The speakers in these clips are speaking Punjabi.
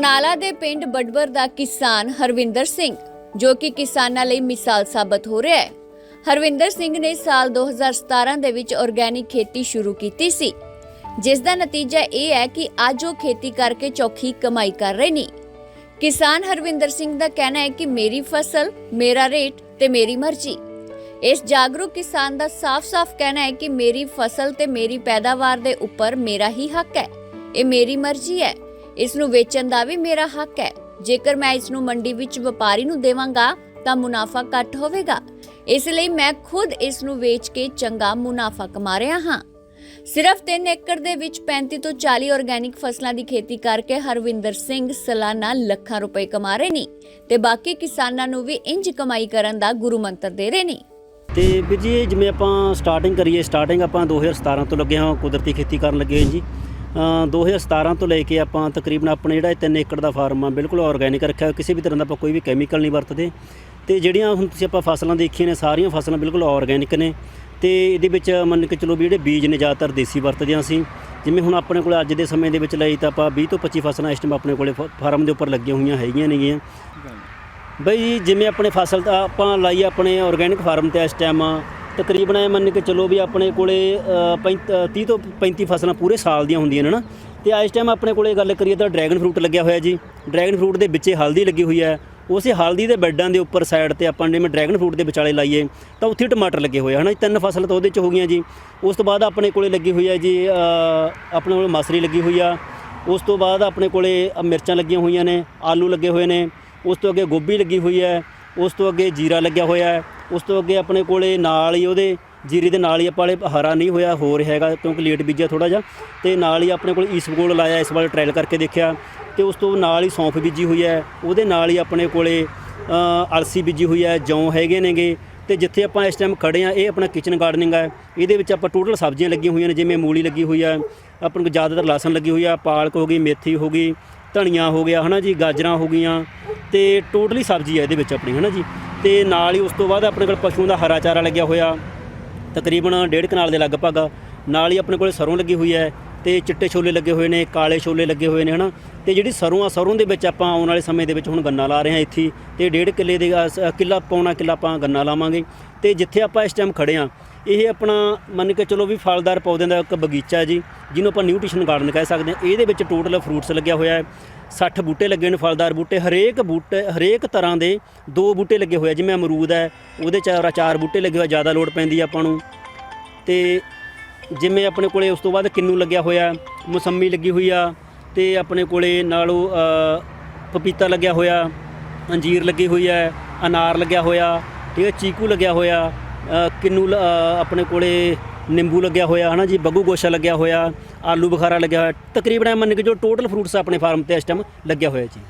ਬਰਨਾਲਾ ਦੇ ਪਿੰਡ ਬਡਬਰ ਦਾ ਕਿਸਾਨ ਹਰਵਿੰਦਰ ਸਿੰਘ, ਜੋ ਕਿ ਕਿਸਾਨਾਂ ਲਈ ਮਿਸਾਲ ਸਾਬਤ ਹੋ ਰਿਹਾ ਹੈ। ਹਰਵਿੰਦਰ ਸਿੰਘ ਨੇ ਸਾਲ 2017 ਦੇ ਵਿੱਚ ਆਰਗੈਨਿਕ ਖੇਤੀ ਸ਼ੁਰੂ ਕੀਤੀ ਸੀ। ਜਿਸ ਦਾ ਨਤੀਜਾ ਇਹ ਹੈ ਕਿ ਅੱਜ ਉਹ ਖੇਤੀ ਕਰਕੇ ਚੌਖੀ ਕਮਾਈ ਕਰ ਰਹੇ ਨੇ। ਕਿਸਾਨ ਹਰਵਿੰਦਰ ਸਿੰਘ ਦਾ ਕਹਿਣਾ ਹੈ ਕਿ ਮੇਰੀ ਫਸਲ, ਮੇਰਾ ਰੇਟ ਤੇ ਮੇਰੀ ਮਰਜ਼ੀ। ਇਸ ਜਾਗਰੂਕ ਕਿਸਾਨ ਦਾ ਸਾਫ਼-ਸਾਫ਼ ਕਹਿਣਾ ਹੈ ਕਿ ਮੇਰੀ ਫਸਲ ਤੇ ਮੇਰੀ ਪੈਦਾਵਾਰ ਦੇ ਉੱਪਰ ਮੇਰਾ ਹੀ ਹੱਕ ਹੈ। ਇਹ ਮੇਰੀ ਮਰਜ਼ੀ ਹੈ। ਇਸ ਨੂੰ ਵੇਚਣ ਦਾ ਵੀ ਮੇਰਾ ਹੱਕ ਹੈ। ਜੇਕਰ ਮੈਂ ਇਸ ਨੂੰ ਮੰਡੀ ਵਿੱਚ ਵਪਾਰੀ ਨੂੰ ਦੇਵਾਂਗਾ, ਤਾਂ ਮੁਨਾਫਾ ਘੱਟ ਹੋਵੇਗਾ। ਇਸ ਲਈ ਮੈਂ ਖੁਦ ਇਸ ਨੂੰ ਵੇਚ ਕੇ ਚੰਗਾ ਮੁਨਾਫਾ ਕਮਾ ਰਿਹਾ ਹਾਂ। ਸਿਰਫ 3 ਏਕੜ ਦੇ ਵਿੱਚ 35 ਤੋਂ 40 ਆਰਗੈਨਿਕ ਫਸਲਾਂ ਦੀ ਖੇਤੀ ਕਰਕੇ ਹਰਵਿੰਦਰ ਸਿੰਘ ਸਾਲਾਨਾ ਲੱਖਾਂ ਰੁਪਏ ਕਮਾ ਰਹੇ ਨੇ ਤੇ ਬਾਕੀ ਕਿਸਾਨਾਂ ਨੂੰ ਵੀ ਇੰਜ ਕਮਾਈ ਕਰਨ ਦਾ ਗੁਰੂ ਮੰਤਰ ਦੇ ਰਹੇ ਨੇ। ਤੇ ਵੀਰ ਜੀ ਜਿਵੇਂ ਆਪਾਂ ਸਟਾਰਟਿੰਗ ਕਰੀਏ ਸਟਾਰਟਿੰਗ ਆਪਾਂ 2017 ਤੋਂ ਲੱਗੇ ਹਾਂ, ਕੁਦਰਤੀ ਖੇਤੀ ਕਰਨ ਲੱਗੇ ਹਾਂ ਜੀ। 2017 ਤੋਂ ਲੈ ਕੇ ਆਪਾਂ ਤਕਰੀਬਨ ਆਪਣੇ ਜਿਹੜਾ 3 ਏਕੜ ਦਾ ਫਾਰਮ ਆ ਬਿਲਕੁਲ ਆਰਗੈਨਿਕ ਰੱਖਿਆ ਕਿਸੇ ਵੀ ਤਰ੍ਹਾਂ ਦਾ ਆਪਾਂ ਕੋਈ ਵੀ ਕੈਮੀਕਲ ਨਹੀਂ ਵਰਤਦੇ। ਤੇ ਜਿਹੜੀਆਂ ਹੁਣ ਤੁਸੀਂ ਆਪਾਂ ਫਸਲਾਂ ਦੇਖੀਆਂ ਨੇ ਸਾਰੀਆਂ ਫਸਲਾਂ ਬਿਲਕੁਲ ਆਰਗੈਨਿਕ ਨੇ। ਤੇ ਇਹਦੇ ਵਿੱਚ ਮੰਨ ਕੇ ਚਲੋ ਵੀ ਜਿਹੜੇ ਬੀਜ ਨੇ ਜ਼ਿਆਦਾਤਰ ਦੇਸੀ ਵਰਤਦੇ ਹਾਂ ਅਸੀਂ। ਜਿਵੇਂ ਹੁਣ ਆਪਣੇ ਕੋਲ ਅੱਜ ਦੇ ਸਮੇਂ ਦੇ ਵਿੱਚ ਲਈ ਤਾਂ ਆਪਾਂ 20 ਤੋਂ 25 ਫਸਲਾਂ ਇਸ ਟਾਈਮ ਆਪਣੇ ਕੋਲੇ ਫਾਰਮ ਦੇ ਉੱਪਰ ਲੱਗੀਆਂ ਹੋਈਆਂ ਹੈਗੀਆਂ ਨੇਗੀਆਂ। ਬਈ ਜਿਵੇਂ ਆਪਣੇ ਫਸਲ ਤਾਂ ਆਪਾਂ ਲਾਈ ਆਪਣੇ ਆਰਗੈਨਿਕ ਫਾਰਮ ਤੇ ਇਸ ਟਾਈਮ ਤਕਰੀਬਨ ਇਹ ਮੰਨ ਕੇ ਚਲੋ ਵੀ ਆਪਣੇ ਕੋਲੇ ਅ, ਪੈਂਤ- 30 ਤੋਂ 35 ਫਸਲਾਂ ਪੂਰੇ ਸਾਲ ਦੀਆਂ ਹੁੰਦੀਆਂ ਨੇ ਨਾ। ਤੇ ਇਸ ਟਾਈਮ ਆਪਣੇ ਕੋਲੇ ਗੱਲ ਕਰੀਏ ਤਾਂ ਡਰੈਗਨ ਫਰੂਟ ਲੱਗਿਆ ਹੋਇਆ ਜੀ। ਡਰੈਗਨ ਫਰੂਟ ਦੇ ਵਿੱਚੇ ਹਲਦੀ ਲੱਗੀ ਹੋਈ ਹੈ। ਉਸੇ ਹਲਦੀ ਦੇ ਬੈੱਡਾਂ ਦੇ ਉੱਪਰ ਸਾਈਡ ਤੇ ਆਪਾਂ ਜਿਵੇਂ ਡਰੈਗਨ ਫਰੂਟ ਦੇ ਵਿਚਾਲੇ ਲਾਈਏ ਤਾਂ ਉੱਥੇ ਟਮਾਟਰ ਲੱਗੇ ਹੋਏ ਹਨ ਤਿੰਨ ਫਸਲ ਤਾਂ ਉਹਦੇ ਚ ਹੋ ਗਈਆਂ ਜੀ। ਉਸ ਤੋਂ ਬਾਅਦ ਆਪਣੇ ਕੋਲੇ ਲੱਗੀ ਹੋਈ ਹੈ ਜੀ ਆਪਣੇ ਕੋਲ ਮਸਰੀ ਲੱਗੀ ਹੋਈ ਆ। ਉਸ ਤੋਂ ਬਾਅਦ ਆਪਣੇ ਕੋਲੇ ਮਿਰਚਾਂ ਲੱਗੀਆਂ ਹੋਈਆਂ ਨੇ ਆਲੂ ਲੱਗੇ ਹੋਏ ਨੇ। ਉਸ ਤੋਂ ਅੱਗੇ ਗੋਭੀ ਲੱਗੀ ਹੋਈ ਹੈ। ਉਸ ਤੋਂ ਅੱਗੇ ਜੀਰਾ ਲੱਗਿਆ ਹੋਇਆ ਹੈ। ਉਸ ਤੋਂ ਅੱਗੇ ਆਪਣੇ ਕੋਲੇ ਨਾਲ ਹੀ ਉਹਦੇ ਜੀਰੇ ਦੇ ਨਾਲ ਹੀ ਆਪਾਂ ਵਾਲੇ ਹਰਾ ਨਹੀਂ ਹੋਇਆ, ਹੋਰ ਹੈਗਾ ਕਿਉਂਕਿ ਲੇਟ ਬੀਜਿਆ ਥੋੜਾ ਜਿਹਾ ਤੇ ਨਾਲ ਹੀ ਆਪਣੇ ਕੋਲ ਈਸਬਗੋਲ ਲਾਇਆ, ਇਸ ਵਾਰ ਟ੍ਰਾਇਲ ਕਰਕੇ ਦੇਖਿਆ ਤੇ ਉਸ ਤੋਂ ਨਾਲ ਹੀ ਸੌਂਫ ਬੀਜੀ ਹੋਈ ਹੈ, ਉਹਦੇ ਨਾਲ ਹੀ ਆਪਣੇ ਕੋਲੇ ਅਲਸੀ ਬੀਜੀ ਹੋਈ ਹੈ, ਜੌਂ ਹੈਗੇ ਨੇਗੇ ਤੇ ਜਿੱਥੇ ਆਪਾਂ ਇਸ ਟਾਈਮ ਖੜੇ ਆ ਇਹ ਆਪਣਾ ਕਿਚਨ ਗਾਰਡਨਿੰਗ ਹੈ। ਇਹਦੇ ਵਿੱਚ ਆਪਾਂ ਟੋਟਲ ਸਬਜ਼ੀਆਂ ਲੱਗੀਆਂ ਹੋਈਆਂ ਨੇ, ਜਿਵੇਂ ਮੂਲੀ ਲੱਗੀ ਹੋਈ ਆ ਆਪਾਂ ਨੂੰ ਜ਼ਿਆਦਾਤਰ ਲਸਣ ਲੱਗੀ ਹੋਈ ਆ ਪਾਲਕ ਹੋ ਗਈ, ਮੇਥੀ ਹੋ ਗਈ ਧਨੀਆ ਹੋ ਗਿਆ, ਹਨਾ ਜੀ, ਗਾਜਰਾਂ ਹੋ ਗਈਆਂ ਤੇ ਟੋਟਲੀ ਸਬਜ਼ੀ ਹੈ ਇਹਦੇ ਵਿੱਚ ਆਪਣੀ, ਹਨਾ ਜੀ। ਤੇ ਨਾਲ ਹੀ ਉਸ ਤੋਂ ਬਾਅਦ ਆਪਣੇ ਕੋਲ ਪਸ਼ੂਆਂ ਦਾ ਹਰਾ ਚਾਰਾ ਲੱਗਿਆ ਹੋਇਆ, ਤਕਰੀਬਨ ਡੇਢ ਕਨਾਲ ਦੇ ਲਗਭਗ। ਨਾਲ ਹੀ ਆਪਣੇ ਕੋਲ ਸਰੋਂ ਲੱਗੀ ਹੋਈ ਹੈ ਤੇ ਚਿੱਟੇ ਛੋਲੇ ਲੱਗੇ ਹੋਏ ਨੇ, ਕਾਲੇ ਛੋਲੇ ਲੱਗੇ ਹੋਏ ਨੇ, ਹਨਾ। ਤੇ ਜਿਹੜੀ ਸਰੋਂ ਆ, ਸਰੋਂ ਦੇ ਵਿੱਚ ਆਪਾਂ ਆਉਣ ਵਾਲੇ ਸਮੇਂ ਦੇ ਵਿੱਚ ਹੁਣ ਗੰਨਾ ਲਾ ਰਹੇ ਹਾਂ ਇੱਥੇ। ਹੀ ਤੇ ਡੇਢ ਕਿੱਲੇ ਦੇ ਕਿੱਲਾ ਪੌਣਾ ਕਿੱਲਾ ਆਪਾਂ ਗੰਨਾ ਲਾਵਾਂਗੇ। ਤੇ ਜਿੱਥੇ ਆਪਾਂ ਇਸ ਟਾਈਮ ਖੜੇ ਆ ਇਹ ਆਪਣਾ ਮੰਨ ਕੇ ਚਲੋ ਵੀ ਫਲਦਾਰ ਪੌਦਿਆਂ ਦਾ ਇੱਕ ਬਗੀਚਾ ਜੀ, ਜਿਹਨੂੰ ਆਪਾਂ ਨਿਊਟ੍ਰੀਸ਼ਨ ਗਾਰਡਨ ਕਹਿ ਸਕਦੇ ਹਾਂ। ਇਹਦੇ ਵਿੱਚ ਟੋਟਲ ਫਰੂਟਸ ਲੱਗਿਆ ਹੋਇਆ ਹੈ। 60 ਬੂਟੇ ਲੱਗੇ ਨੇ ਫਲਦਾਰ ਬੂਟੇ। ਹਰੇਕ ਬੂਟੇ, ਹਰੇਕ ਤਰ੍ਹਾਂ ਦੇ ਦੋ ਬੂਟੇ ਲੱਗੇ ਹੋਏ ਆ। ਜਿਵੇਂ ਅਮਰੂਦ ਹੈ, ਉਹਦੇ ਚਾਰ ਚਾਰ ਬੂਟੇ ਲੱਗੇ ਹੋਏ ਜ਼ਿਆਦਾ ਲੋੜ ਪੈਂਦੀ ਆ ਆਪਾਂ ਨੂੰ। ਤੇ ਜਿਵੇਂ ਆਪਣੇ ਕੋਲੇ ਉਸ ਤੋਂ ਬਾਅਦ ਕਿੰਨੂ ਲੱਗਿਆ ਹੋਇਆ, ਮੌਸੰਮੀ ਲੱਗੀ ਹੋਈ ਆ। ਤੇ ਆਪਣੇ ਕੋਲੇ ਨਾਲੋਂ ਪਪੀਤਾ ਲੱਗਿਆ ਹੋਇਆ, ਅੰਜੀਰ ਲੱਗੀ ਹੋਈ ਹੈ, ਅਨਾਰ ਲੱਗਿਆ ਹੋਇਆ, ਠੀਕ ਹੈ, ਚੀਕੂ ਲੱਗਿਆ ਹੋਇਆ। ਕਿੰਨੂ ਲ- ਆਪਣੇ ਕੋਲੇ ਨਿੰਬੂ ਲੱਗਿਆ ਹੋਇਆ, ਹਨਾ ਜੀ, ਬੱਗੂ ਗੋਸ਼ਾ ਲੱਗਿਆ ਹੋਇਆ, ਆਲੂ ਬੁਖਾਰਾ ਲੱਗਿਆ ਹੋਇਆ, ਤਕਰੀਬਨ ਇਹ ਮੰਨ ਕੇ ਜੋ ਟੋਟਲ ਫਰੂਟਸ ਆਪਣੇ ਫਾਰਮ ਤੇ ਇਸ ਟਾਈਮ ਲੱਗਿਆ ਹੋਇਆ ਜੀ।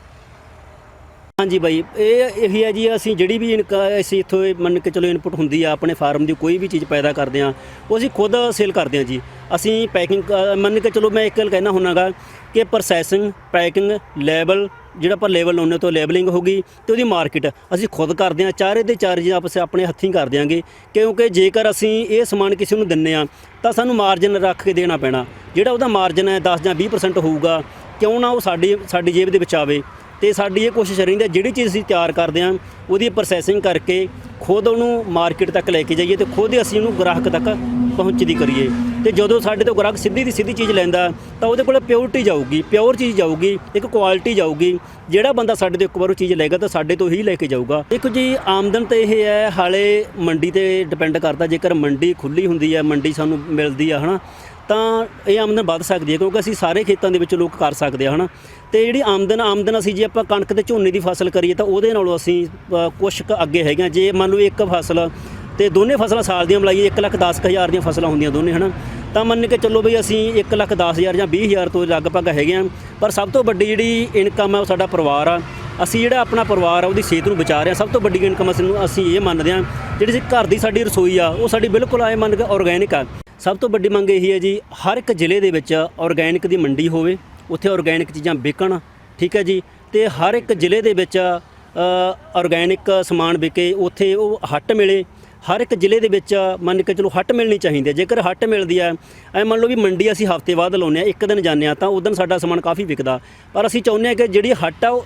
ਹਾਂਜੀ ਬਾਈ, ਇਹ ਇਹੀ ਹੈ ਜੀ, ਅਸੀਂ ਜਿਹੜੀ ਵੀ ਇਨਕ- ਅਸੀਂ ਇੱਥੋਂ ਮੰਨ ਕੇ ਚਲੋ ਇਨਪੁਟ ਹੁੰਦੀ ਆ, ਆਪਣੇ ਫਾਰਮ ਦੀ ਕੋਈ ਵੀ ਚੀਜ਼ ਪੈਦਾ ਕਰਦੇ ਆ, ਉਹ ਅਸੀਂ ਖੁਦ ਸੇਲ ਕਰਦੇ ਆ ਜੀ। ਅਸੀਂ ਪੈਕਿੰਗ ਮੰਨ ਕੇ ਚਲੋ ਮੈਂ ਇੱਕ ਗੱਲ ਕਹਿਣਾ ਹੁੰਨਾਗਾ ਕਿ ਪ੍ਰੋਸੈਸਿੰਗ ਪੈਕਿੰਗ ਲੈਬਲ ਜਿਹੜਾ ਆਪਾਂ ਲੈਵਲ ਲਾਉਂਦੇ ਤੋਂ ਲੈਬਲਿੰਗ ਹੋਗੀ ਤੇ ਉਹਦੀ ਮਾਰਕੀਟ ਅਸੀਂ ਖੁਦ ਕਰਦੇ ਆ ਚਾਰੇ ਦੇ ਚਾਰ ਜੀ ਆਪਸ ਆਪਣੇ ਹੱਥੀਂ ਕਰ ਦਿਆਂਗੇ। ਕਿਉਂਕਿ ਜੇਕਰ ਅਸੀਂ ਇਹ ਸਮਾਨ ਕਿਸੇ ਨੂੰ ਦਿੰਨੇ ਆ ਤਾਂ ਸਾਨੂੰ ਮਾਰਜਨ ਰੱਖ ਕੇ ਦੇਣਾ ਪੈਣਾ। ਜਿਹੜਾ ਉਹਦਾ ਮਾਰਜਨ ਹੈ 10 ਜਾਂ 20% ਹੋਊਗਾ, ਕਿਉਂ ਨਾ ਉਹ ਸਾਡੀ ਸਾਡੀ ਜੇਬ ਦੇ ਵਿੱਚ ਆਵੇ। ਤੇ ਸਾਡੀ ਇਹ ਕੋਸ਼ਿਸ਼ ਰਹਿੰਦੀ ਹੈ ਜਿਹੜੀ ਚੀਜ਼ ਅਸੀਂ ਤਿਆਰ ਕਰਦੇ ਹਾਂ ਉਹਦੀ ਪ੍ਰੋਸੈਸਿੰਗ ਕਰਕੇ ਖੁਦ ਉਹਨੂੰ ਮਾਰਕੀਟ ਤੱਕ ਲੈ ਕੇ ਜਾਈਏ ਤੇ ਖੁਦ ਅਸੀਂ ਉਹਨੂੰ ਗ੍ਰਾਹਕ ਤੱਕ ਪਹੁੰਚਦੀ ਕਰੀਏ। ਤੇ ਜਦੋਂ ਸਾਡੇ ਤੋਂ ਗ੍ਰਾਹਕ ਸਿੱਧੀ ਦੀ ਸਿੱਧੀ ਚੀਜ਼ ਲੈਂਦਾ, ਤਾਂ ਉਹਦੇ ਕੋਲ ਪਿਓਰਿਟੀ ਜਾਊਗੀ ਪਿਓਰ ਚੀਜ਼ ਜਾਊਗੀ, ਇੱਕ ਕੁਆਲਿਟੀ ਜਾਊਗੀ। ਜਿਹੜਾ ਬੰਦਾ ਸਾਡੇ ਤੋਂ ਇੱਕ ਵਾਰ ਉਹ ਚੀਜ਼ ਲਏਗਾ, ਤਾਂ ਸਾਡੇ ਤੋਂ ਹੀ ਲੈ ਕੇ ਜਾਊਗਾ। ਦੇਖੋ ਜੀ, ਆਮਦਨ ਤਾਂ ਇਹ ਹੈ, ਹਾਲੇ ਮੰਡੀ ਤੇ ਡਿਪੈਂਡ ਕਰਦਾ, ਜੇਕਰ ਮੰਡੀ ਖੁੱਲੀ ਹੁੰਦੀ ਹੈ, ਮੰਡੀ ਸਾਨੂੰ ਮਿਲਦੀ ਆ, ਹਨਾ? ਤਾਂ ਇਹ ਆਮਦਨ ਵੱਧ ਸਕਦੀ ਹੈ ਕਿਉਂਕਿ ਅਸੀਂ ਸਾਰੇ ਖੇਤਾਂ ਦੇ ਵਿੱਚ ਲੋਕ ਕਰ ਸਕਦੇ ਆ ਹਨਾ? ਤੇ ਜਿਹੜੀ ਆਮਦਨ ਆਮਦਨ ਅਸੀਂ ਜੇ ਆਪਾਂ ਕਣਕ ਤੇ ਝੋਨੇ ਦੀ ਫਸਲ ਕਰੀਏ ਤਾਂ ਉਹਦੇ ਨਾਲੋਂ ਅਸੀਂ ਅ, ਕੁਛ ਕੁ ਅੱਗੇ ਹੈਗੇ ਹਾਂ। ਜੇ ਮੰਨ ਲਓ ਇੱਕ ਫਸਲ ਤੇ ਦੋਨੇ ਫਸਲਾਂ ਸਾਲ ਦੀਆਂ ਮਿਲਾਈਏ 1 ਲੱਖ 10 ਕੁ ਹਜ਼ਾਰ ਦੀਆਂ ਫਸਲਾਂ ਹੁੰਦੀਆਂ ਦੋਨੇ ਹਨਾ? ਤਾਂ ਮੰਨ ਕੇ ਚੱਲੋ ਬਈ ਅਸੀਂ 1 ਲੱਖ 10 ਹਜ਼ਾਰ ਜਾਂ 20 ਹਜ਼ਾਰ ਤੋਂ ਲਗਭਗ ਹੈਗੇ ਆ ਪਰ ਸਭ ਤੋਂ ਵੱਡੀ ਜਿਹੜੀ ਇਨਕਮ ਹੈ ਉਹ ਸਾਡਾ ਪਰਿਵਾਰ ਆ। ਅਸੀਂ ਜਿਹੜਾ ਆਪਣਾ ਪਰਿਵਾਰ ਆ ਉਹਦੀ ਸਿਹਤ ਨੂੰ ਬਚਾ ਰਹੇ ਹਾਂ। ਸਭ ਤੋਂ ਵੱਡੀ ਇਨਕਮ ਅਸੀਂ ਅਸੀਂ ਇਹ ਮੰਨਦੇ ਹਾਂ ਜਿਹੜੀ ਘਰ ਦੀ ਸਾਡੀ ਰਸੋਈ ਆ ਉਹ ਸਾਡੀ ਬਿਲਕੁਲ ਆਏ ਮੰਨ ਕੇ ਆਰਗੈਨਿਕ ਆ। ਸਭ ਤੋਂ ਵੱਡੀ ਮੰਗ ਇਹੀ ਹੈ ਜੀ, ਹਰ ਇੱਕ ਜ਼ਿਲ੍ਹੇ ਦੇ ਵਿੱਚ ਆਰਗੈਨਿਕ ਦੀ ਮੰਡੀ ਹੋਵੇ, ਉੱਥੇ ਆਰਗੈਨਿਕ ਚੀਜ਼ਾਂ ਵਿਕਣ, ਠੀਕ ਹੈ ਜੀ, ਤੇ ਹਰ ਇੱਕ ਜ਼ਿਲ੍ਹੇ ਦੇ ਵਿੱਚ ਆਰਗੈਨਿਕ ਸਮਾਨ ਵਿਕੇ, ਉੱਥੇ ਉਹ ਹੱਟ ਮਿਲੇ। ਹਰ ਇੱਕ ਜ਼ਿਲ੍ਹੇ ਦੇ ਵਿੱਚ ਮੰਨ ਕੇ ਚਲੋ ਹੱਟ ਮਿਲਣੀ ਚਾਹੀਦੀ ਹੈ, ਜੇਕਰ ਹੱਟ ਮਿਲਦੀ ਹੈ, ਐ ਮੰਨ ਲਓ ਵੀ ਮੰਡੀ ਅਸੀਂ ਹਫ਼ਤੇ ਬਾਅਦ ਲਾਉਂਦੇ ਆ ਇੱਕ ਦਿਨ ਜਾਂਦੇ ਆ ਤਾਂ ਉਦੋਂ ਸਾਡਾ ਸਮਾਨ ਕਾਫੀ ਵਿਕਦਾ। ਪਰ ਅਸੀਂ ਚਾਹੁੰਦੇ ਆ ਕਿ ਜਿਹੜੀ ਹੱਟ ਆ, ਉਹ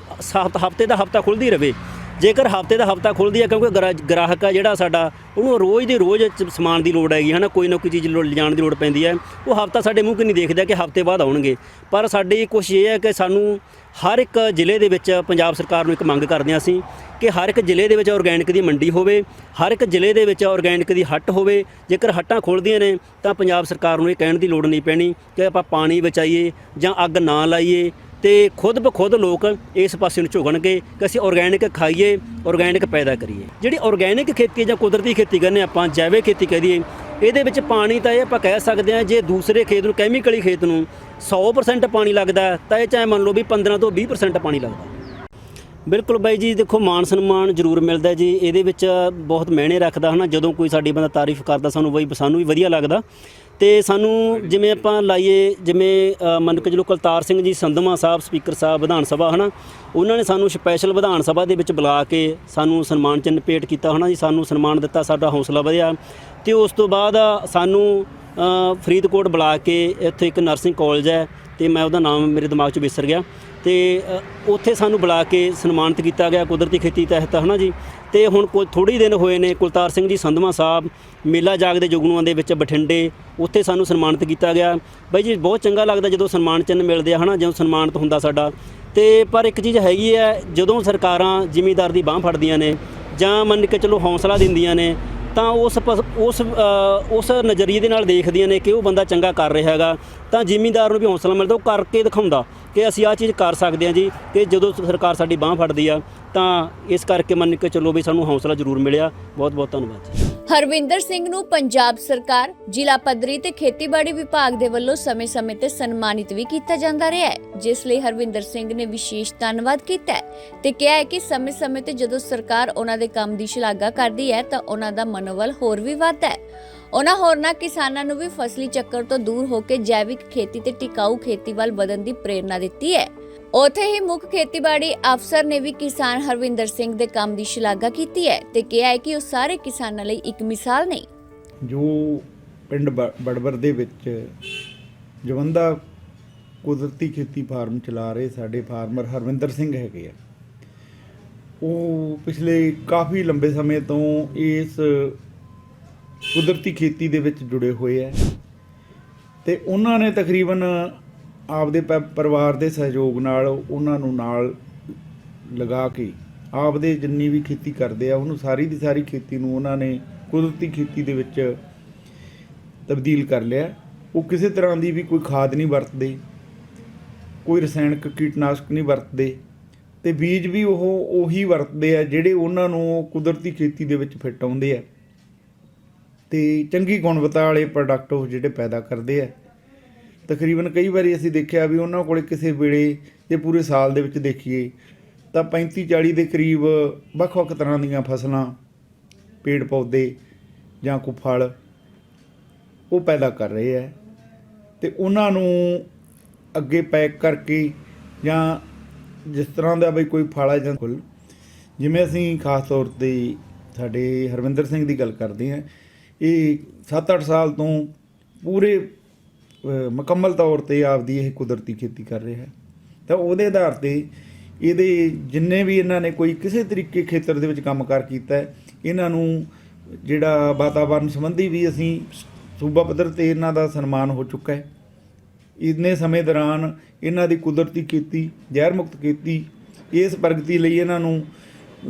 ਹਫ਼ਤੇ ਦਾ ਹਫਤਾ ਖੁੱਲਦੀ ਰਵੇ ਜੇਕਰ ਹਫ਼ਤੇ ਦਾ ਹਫਤਾ ਖੁੱਲਦੀ ਹੈ, ਕਿਉਂਕਿ ਗਰਾ- ਗ੍ਰਾਹਕ ਆ ਜਿਹੜਾ ਸਾਡਾ, ਉਹਨੂੰ ਰੋਜ਼ ਦੀ ਰੋਜ਼ ਸਮਾਨ ਦੀ ਲੋੜ ਹੈਗੀ, ਹਨਾ, ਕੋਈ ਨਾ ਕੋਈ ਚੀਜ਼ ਲੋ- ਲਿਜਾਣ ਦੀ ਲੋੜ ਪੈਂਦੀ ਹੈ। ਉਹ ਹਫਤਾ ਸਾਡੇ ਮੂੰਹ ਕਿ ਨਹੀਂ ਦੇਖਦਾ ਕਿ ਹਫ਼ਤੇ ਬਾਅਦ ਆਉਣਗੇ। ਪਰ ਸਾਡੀ ਕੋਸ਼ਿਸ਼ ਇਹ ਹੈ ਕਿ ਸਾਨੂੰ ਹਰ ਇੱਕ ਜ਼ਿਲ੍ਹੇ ਦੇ ਵਿੱਚ ਪੰਜਾਬ ਸਰਕਾਰ ਨੂੰ ਇੱਕ ਮੰਗ ਕਰਦੇ ਹਾਂ ਅਸੀਂ ਕਿ ਹਰ ਇੱਕ ਜ਼ਿਲ੍ਹੇ ਦੇ ਵਿੱਚ ਆਰਗੈਨਿਕ ਦੀ ਮੰਡੀ ਹੋਵੇ, ਹਰ ਇੱਕ ਜ਼ਿਲ੍ਹੇ ਦੇ ਵਿੱਚ ਆਰਗੈਨਿਕ ਦੀ ਹੱਟ ਹੋਵੇ। ਜੇਕਰ ਹੱਟਾਂ ਖੋਲ੍ਹਦੀਆਂ ਨੇ, ਤਾਂ ਪੰਜਾਬ ਸਰਕਾਰ ਨੂੰ ਇਹ ਕਹਿਣ ਦੀ ਲੋੜ ਨਹੀਂ ਪੈਣੀ ਕਿ ਆਪਾਂ ਪਾਣੀ ਬਚਾਈਏ ਜਾਂ ਅੱਗ ਨਾ ਲਾਈਏ। ਤੇ ਖੁਦ ਬਖੁਦ ਲੋਕ ਇਸ ਪਾਸੇ ਨੂੰ ਝੁਕਣਗੇ ਕਿ ਅਸੀਂ ਆਰਗੈਨਿਕ ਖਾਈਏ ਆਰਗੈਨਿਕ ਪੈਦਾ ਕਰੀਏ। ਜਿਹੜੀ ਆਰਗੈਨਿਕ ਖੇਤੀ ਜਾਂ ਕੁਦਰਤੀ ਖੇਤੀ ਕਰਨੇ ਆਪਾਂ, ਜੈਵਿਕ ਖੇਤੀ ਕਰੀਏ ਇਹਦੇ ਵਿੱਚ ਪਾਣੀ ਤਾਂ ਇਹ ਆਪਾਂ ਕਹਿ ਸਕਦੇ ਹਾਂ ਜੇ ਦੂਸਰੇ ਖੇਤ ਨੂੰ ਕੈਮੀਕਲੀ ਖੇਤ ਨੂੰ 100% ਪਾਣੀ ਲੱਗਦਾ, ਤਾਂ ਇਹ ਚਾਹੇ ਮੰਨ ਲਓ ਵੀ 15 ਤੋਂ 20% ਪਾਣੀ ਲੱਗਦਾ। ਬਿਲਕੁਲ ਬਾਈ ਜੀ, ਦੇਖੋ ਮਾਨ ਸਨਮਾਨ ਜ਼ਰੂਰ ਮਿਲਦਾ ਜੀ। ਇਹਦੇ ਵਿੱਚ ਬਹੁਤ ਮਾਇਨੇ ਰੱਖਦਾ ਹਨਾ। ਜਦੋਂ ਕੋਈ ਸਾਡੀ ਬੰਦਾ ਤਾਰੀਫ ਕਰਦਾ, ਸਾਨੂੰ ਬਈ ਸਾਨੂੰ ਵੀ ਵਧੀਆ ਲੱਗਦਾ। ਤੇ ਸਾਨੂੰ ਜਿਵੇਂ ਆਪਾਂ ਲਾਈਏ, ਜਿਵੇਂ ਮੰਨ ਕੇ ਚਲੋ ਕੁਲਤਾਰ ਸਿੰਘ ਜੀ ਸੰਧਮਾ ਸਾਹਿਬ, ਸਪੀਕਰ ਸਾਹਿਬ ਵਿਧਾਨ ਸਭਾ, ਹਨਾ? ਉਹਨਾਂ ਨੇ ਸਾਨੂੰ ਸਪੈਸ਼ਲ ਵਿਧਾਨ ਸਭਾ ਦੇ ਵਿੱਚ ਬੁਲਾ ਕੇ ਸਾਨੂੰ ਸਨਮਾਨ ਚਿੰਨ੍ਹ ਭੇਟ ਕੀਤਾ, ਹਨਾ ਜੀ? ਸਾਨੂੰ ਸਨਮਾਨ ਦਿੱਤਾ, ਸਾਡਾ ਹੌਸਲਾ ਵਧਿਆ। ਤੇ ਉਸ ਤੋਂ ਬਾਅਦ ਸਾਨੂੰ ਫਰੀਦਕੋਟ ਬੁਲਾ ਕੇ ਇੱਥੇ ਇੱਕ ਨਰਸਿੰਗ ਕਾਲਜ ਹੈ ਤੇ ਮੈਂ ਉਹਦਾ ਨਾਮ ਮੇਰੇ ਦਿਮਾਗ 'ਚ ਵਿਸਰ ਗਿਆ। ਤੇ ਉੱਥੇ ਸਾਨੂੰ ਬੁਲਾ ਕੇ ਸਨਮਾਨਿਤ ਕੀਤਾ ਗਿਆ ਕੁਦਰਤੀ ਖੇਤੀ ਤਹਿਤ, ਹਨਾ ਜੀ? ਤੇ ਹੁਣ ਕੋਈ ਥੋੜੀ ਦਿਨ ਹੋਏ ਨੇ, ਕੁਲਤਾਰ ਸਿੰਘ ਜੀ ਸੰਧਮਾ ਸਾਹਿਬ, ਮੇਲਾ ਜਾਗਦੇ ਜੁਗਨੂਆਂ ਦੇ ਵਿੱਚ ਬਠਿੰਡੇ, ਉੱਥੇ ਸਾਨੂੰ ਸਨਮਾਨਿਤ ਕੀਤਾ ਗਿਆ। ਬਾਈ ਜੀ, ਬਹੁਤ ਚੰਗਾ ਲੱਗਦਾ ਜਦੋਂ ਸਨਮਾਨ ਚਿੰਨ੍ਹ ਮਿਲਦੇ ਆ, ਹਨਾ? ਜਦੋਂ ਸਨਮਾਨਿਤ ਹੁੰਦਾ ਸਾਡਾ। ਤੇ, ਪਰ ਇੱਕ ਚੀਜ਼ ਹੈਗੀ ਹੈ ਜਦੋਂ ਸਰਕਾਰਾਂ ਜ਼ਿਮੀਦਾਰ ਦੀ ਬਾਹ ਫੜਦੀਆਂ ਨੇ ਜਾਂ ਮੰਨ ਕੇ ਚਲੋ ਹੌਸਲਾ ਦਿੰਦੀਆਂ ਨੇ ਤਾਂ ਉਸ ਪਸ- ਉਸ ਉਸ ਨਜ਼ਰੀਏ ਦੇ ਨਾਲ ਦੇਖਦੀਆਂ ਨੇ ਕਿ ਉਹ ਬੰਦਾ ਚੰਗਾ ਕਰ ਰਿਹਾ ਹੈਗਾ। ਤਾਂ ਜ਼ਿਮੀਂਦਾਰ ਨੂੰ ਵੀ ਹੌਸਲਾ ਮਿਲਦਾ, ਉਹ ਕਰਕੇ ਦਿਖਾਉਂਦਾ ਕਿ ਅਸੀਂ ਆਹ ਚੀਜ਼ ਕਰ ਸਕਦੇ ਹਾਂ ਜੀ, ਕਿ ਜਦੋਂ ਸਰਕਾਰ ਸਾਡੀ ਬਾਹ ਫੜਦੀ ਆ, ਤਾਂ ਇਸ ਕਰਕੇ ਮੰਨ ਕੇ ਚੱਲੋ ਵੀ ਸਾਨੂੰ ਹੌਸਲਾ ਜ਼ਰੂਰ ਮਿਲਿਆ। ਬਹੁਤ ਬਹੁਤ ਧੰਨਵਾਦ ਜੀ। ਹਰਵਿੰਦਰ ਸਿੰਘ ਨੂੰ ਪੰਜਾਬ ਸਰਕਾਰ, ਜ਼ਿਲ੍ਹਾ ਪੱਧਰੀ ਤੇ ਖੇਤੀਬਾੜੀ ਵਿਭਾਗ ਦੇ ਵੱਲੋਂ ਸਮੇਂ-ਸਮੇਂ ਤੇ ਸਨਮਾਨਿਤ ਵੀ ਕੀਤਾ ਜਾਂਦਾ ਰਿਹਾ ਹੈ, ਜਿਸ ਲਈ ਹਰਵਿੰਦਰ ਸਿੰਘ ਨੇ ਵਿਸ਼ੇਸ਼ ਧੰਨਵਾਦ ਕੀਤਾ ਹੈ ਤੇ ਕਿਹਾ ਹੈ ਕਿ ਸਮੇਂ-ਸਮੇਂ ਤੇ ਜਦੋਂ ਸਰਕਾਰ ਉਹਨਾਂ ਦੇ ਕੰਮ ਦੀ ਸ਼ਲਾਘਾ ਕਰਦੀ ਹੈ ਤਾਂ ਉਹਨਾਂ ਦਾ ਮਨੋਬਲ ਹੋਰ ਵੀ ਵੱਧਦਾ ਹੈ। ਉਹਨਾਂ ਹੋਰਨਾਂ ਕਿਸਾਨਾਂ ਨੂੰ ਵੀ ਫਸਲੀ ਚੱਕਰ ਤੋਂ ਦੂਰ ਹੋ ਕੇ ਜੈਵਿਕ ਖੇਤੀ ਤੇ ਟਿਕਾਊ ਖੇਤੀ ਵੱਲ ਵਧਣ ਦੀ ਪ੍ਰੇਰਣਾ ਦਿੱਤੀ ਹੈ। ਉੱਥੇ ਹੀ ਮੁੱਖ ਖੇਤੀਬਾੜੀ ਅਫਸਰ ਨੇ ਵੀ ਕਿਸਾਨ ਹਰਵਿੰਦਰ ਸਿੰਘ ਦੇ ਕੰਮ ਦੀ ਸ਼ਲਾਘਾ ਕੀਤੀ ਹੈ ਤੇ ਕਿਹਾ ਹੈ ਕਿ ਉਹ ਸਾਰੇ ਕਿਸਾਨਾਂ ਲਈ ਇੱਕ ਮਿਸਾਲ ਨਹੀਂ ਜੋ ਪਿੰਡ ਬ- ਬੜਬਰ ਦੇ ਵਿੱਚ ਜਵੰਦਾ ਕੁਦਰਤੀ ਖੇਤੀ ਫਾਰਮ ਚਲਾ ਰਹੇ ਸਾਡੇ ਫਾਰਮਰ ਹਰਵਿੰਦਰ ਸਿੰਘ ਹੈਗੇ ਆ। ਉਹ ਪਿਛਲੇ ਕਾਫੀ ਲੰਬੇ ਸਮੇਂ ਤੋਂ ਇਸ ਕੁਦਰਤੀ ਖੇਤੀ ਦੇ ਵਿੱਚ ਜੁੜੇ ਹੋਏ ਆ ਤੇ ਉਹਨਾਂ ਨੇ ਤਕਰੀਬਨ ਆਪਦੇ ਪ- ਪਰਿਵਾਰ ਦੇ ਸਹਿਯੋਗ ਨਾਲ ਉਹਨਾਂ ਨੂੰ ਨਾਲ ਲਗਾ ਕੇ ਆਪਦੇ ਜਿੰਨੀ ਵੀ ਖੇਤੀ ਕਰਦੇ ਆ, ਉਹਨੂੰ ਸਾਰੀ ਦੀ ਸਾਰੀ ਖੇਤੀ ਨੂੰ ਉਹਨਾਂ ਨੇ ਕੁਦਰਤੀ ਖੇਤੀ ਦੇ ਵਿੱਚ ਤਬਦੀਲ ਕਰ ਲਿਆ। ਉਹ ਕਿਸੇ ਤਰ੍ਹਾਂ ਦੀ ਵੀ ਕੋਈ ਖਾਦ ਨਹੀਂ ਵਰਤਦੇ, ਕੋਈ ਰਸਾਇਣਕ ਕੀਟਨਾਸ਼ਕ ਨਹੀਂ ਵਰਤਦੇ ਤੇ ਬੀਜ ਵੀ ਉਹ ਉਹੀ ਵਰਤਦੇ ਆ ਜਿਹੜੇ ਉਹਨਾਂ ਨੂੰ ਕੁਦਰਤੀ ਖੇਤੀ ਦੇ ਵਿੱਚ ਫਿੱਟ ਆਉਂਦੇ ਆ। ਤੇ ਚੰਗੀ ਗੁਣਵੱਤਾ ਵਾਲੇ ਪ੍ਰੋਡਕਟ ਉਹ ਜਿਹੜੇ ਪੈਦਾ ਕਰਦੇ ਆ। ਤਕਰੀਬਨ ਕਈ ਵਾਰੀ ਅਸੀਂ ਦੇਖਿਆ ਵੀ ਉਹਨਾਂ ਕੋਲੇ ਕਿਸੇ ਵੇਲੇ ਜੇ ਪੂਰੇ ਸਾਲ ਦੇ ਵਿੱਚ ਦੇਖੀਏ, ਤਾਂ 35 40 ਦੇ ਕਰੀਬ ਵੱਖ-ਵੱਖ ਤਰ੍ਹਾਂ ਦੀਆਂ ਫਸਲਾਂ, ਪੇੜ ਪੌਦੇ ਜਾਂ ਕੋਈ ਫਲ ਉਹ ਪੈਦਾ ਕਰ ਰਹੇ ਹੈ ਤੇ ਉਹਨਾਂ ਨੂੰ ਅੱਗੇ ਪੈਕ ਕਰਕੇ ਜਾਂ ਜਿਸ ਤਰ੍ਹਾਂ ਦਾ ਬਈ ਕੋਈ ਫਲ ਹੈ ਜਾਂ ਫੁੱਲ, ਜਿਵੇਂ ਅਸੀਂ ਖਾਸ ਤੌਰ ਤੇ ਸਾਡੇ ਹਰਵਿੰਦਰ ਸਿੰਘ ਦੀ ਗੱਲ ਕਰਦੇ ਹਾਂ, ਇਹ 7-8 ਸਾਲ ਤੋਂ ਪੂਰੇ ਮੁਕੰਮਲ ਤੌਰ ਤੇ ਆਪਦੀ ਇਹ ਕੁਦਰਤੀ ਖੇਤੀ ਕਰ ਰਿਹਾ ਹੈ। ਤਾਂ ਉਹਦੇ ਆਧਾਰ ਤੇ ਇਹਦੇ ਜਿੰਨੇ ਵੀ ਇਹਨਾਂ ਨੇ ਕੋਈ ਕਿਸੇ ਤਰੀਕੇ ਖੇਤਰ ਦੇ ਵਿੱਚ ਕੰਮਕਾਰ ਕੀਤਾ ਹੈ, ਇਹਨਾਂ ਨੂੰ ਜਿਹੜਾ ਵਾਤਾਵਰਣ ਸੰਬੰਧੀ ਵੀ ਅਸੀਂ ਸੂਬਾ ਪੱਧਰ ਤੇ ਇਹਨਾਂ ਦਾ ਸਨਮਾਨ ਹੋ ਚੁੱਕਾ ਹੈ। ਇੰਨੇ ਸਮੇਂ ਦੌਰਾਨ ਇਹਨਾਂ ਦੀ ਕੁਦਰਤੀ ਖੇਤੀ ਜ਼ਹਿਰ ਮੁਕਤ ਖੇਤੀ, ਇਸ ਪ੍ਰਗਤੀ ਲਈ ਇਹਨਾਂ ਨੂੰ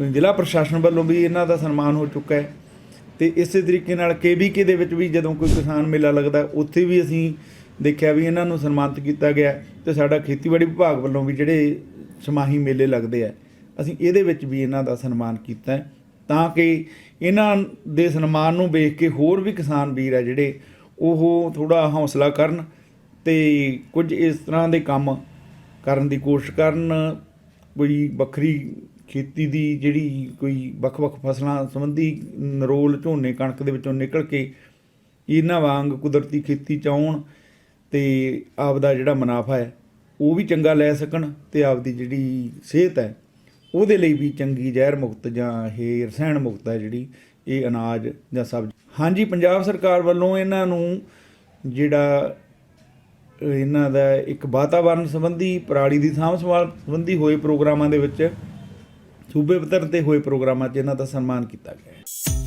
ਜ਼ਿਲ੍ਹਾ ਪ੍ਰਸ਼ਾਸਨ ਵੱਲੋਂ ਵੀ ਇਹਨਾਂ ਦਾ ਸਨਮਾਨ ਹੋ ਚੁੱਕਾ ਹੈ। ਤੇ ਇਸੇ ਤਰੀਕੇ ਨਾਲ ਕੇਬੀਕੇ ਦੇ ਵਿੱਚ ਵੀ ਜਦੋਂ ਕੋਈ ਕਿਸਾਨ ਮੇਲਾ ਲੱਗਦਾ, ਉੱਥੇ ਵੀ ਅਸੀਂ ਦੇਖਿਆ ਵੀ ਇਹਨਾਂ ਨੂੰ ਸਨਮਾਨਿਤ ਕੀਤਾ ਗਿਆ ਤੇ ਸਾਡਾ ਖੇਤੀਬਾੜੀ ਵਿਭਾਗ ਵੱਲੋਂ ਵੀ ਜਿਹੜੇ ਸਮਾਹੀ ਮੇਲੇ ਲੱਗਦੇ ਆ, ਅਸੀਂ ਇਹਦੇ ਵਿੱਚ ਵੀ ਇਹਨਾਂ ਦਾ ਸਨਮਾਨ ਕੀਤਾ ਤਾਂ ਕਿ ਇਹਨਾਂ ਦੇ ਸਨਮਾਨ ਨੂੰ ਵੇਖ ਕੇ ਹੋਰ ਵੀ ਕਿਸਾਨ ਵੀਰ ਆ ਜਿਹੜੇ ਉਹ ਥੋੜਾ ਹੌਸਲਾ ਕਰਨ ਤੇ ਕੁਝ ਇਸ ਤਰ੍ਹਾਂ ਦੇ ਕੰਮ ਕਰਨ ਦੀ ਕੋਸ਼ਿਸ਼ ਕਰਨ, ਕੋਈ ਵੱਖਰੀ ਖੇਤੀ ਦੀ ਜਿਹੜੀ ਕੋਈ ਵੱਖ-ਵੱਖ ਫਸਲਾਂ ਸੰਬੰਧੀ ਨਰੋਲ ਝੋਨੇ ਕਣਕ ਦੇ ਵਿੱਚੋਂ ਨਿਕਲ ਕੇ ਇਹਨਾਂ ਵਾਂਗ ਕੁਦਰਤੀ ਖੇਤੀ ਚ ਆਉਣ ਤੇ ਆਪਦਾ ਜਿਹੜਾ ਮੁਨਾਫਾ ਹੈ, ਉਹ ਵੀ ਚੰਗਾ ਲੈ ਸਕਣ ਤੇ ਆਪਦੀ ਜਿਹੜੀ ਸਿਹਤ ਹੈ, ਉਹਦੇ ਲਈ ਵੀ ਚੰਗੀ ਜ਼ਹਿਰ ਮੁਕਤ ਜਾਂ ਇਹ ਰਸਾਇਣ ਮੁਕਤ ਹੈ ਜਿਹੜੀ ਇਹ ਅਨਾਜ ਜਾਂ ਸਬਜ਼ੀ। ਹਾਂਜੀ, ਪੰਜਾਬ ਸਰਕਾਰ ਵੱਲੋਂ ਇਹਨਾਂ ਨੂੰ ਜਿਹੜਾ ਇਹਨਾਂ ਦਾ ਇੱਕ ਵਾਤਾਵਰਣ ਸੰਬੰਧੀ, ਪਰਾਲੀ ਦੀ ਸਾਂਭ ਸੰਭਾਲ ਸੰਬੰਧੀ ਹੋਏ ਪ੍ਰੋਗਰਾਮਾਂ ਦੇ ਵਿੱਚ ਸੂਬੇ ਪੱਧਰ ਤੇ ਹੋਏ ਪ੍ਰੋਗਰਾਮਾਂ 'ਚ ਇਹਨਾਂ ਦਾ ਸਨਮਾਨ ਕੀਤਾ ਗਿਆ ਹੈ।